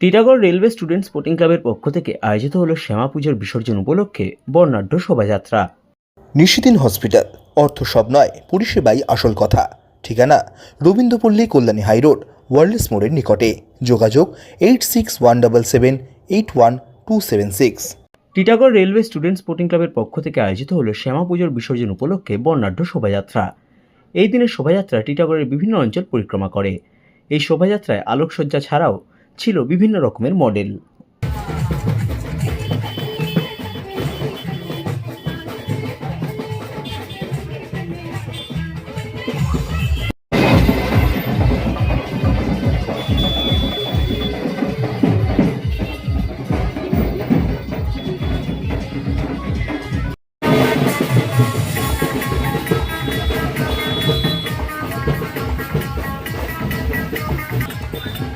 Titagarh railway student sporting ক্লাবের পক্ষ থেকে আয়োজিত হলো শ্যামা পুজোর বিসর্জন উপলক্ষে বর্ণাঢ্য শোভাযাত্রা। নিশিদিন হসপিটাল অর্থ সব নয় পরিষেবাই আসল কথা। ঠিকানা রবীন্দ্রপল্লী কল্যাণী হাইরোড ওয়ার্ল্ডস মোড়ের নিকটে। যোগাযোগ eight six one double seven eight one two seven six. Titagarh railway student sporting ক্লাবের পক্ষ থেকে আয়োজিত হলো শ্যামা পুজোর বিসর্জন উপলক্ষে বর্ণাঢ্য শোভাযাত্রা। এই দিনের শোভাযাত্রা টিটাগড়ের বিভিন্ন অঞ্চল পরিক্রমা করে। এই শোভাযাত্রায় আলোকসজ্জা ছাড়াও ছিল বিভিন্ন রকমের মডেল। छामे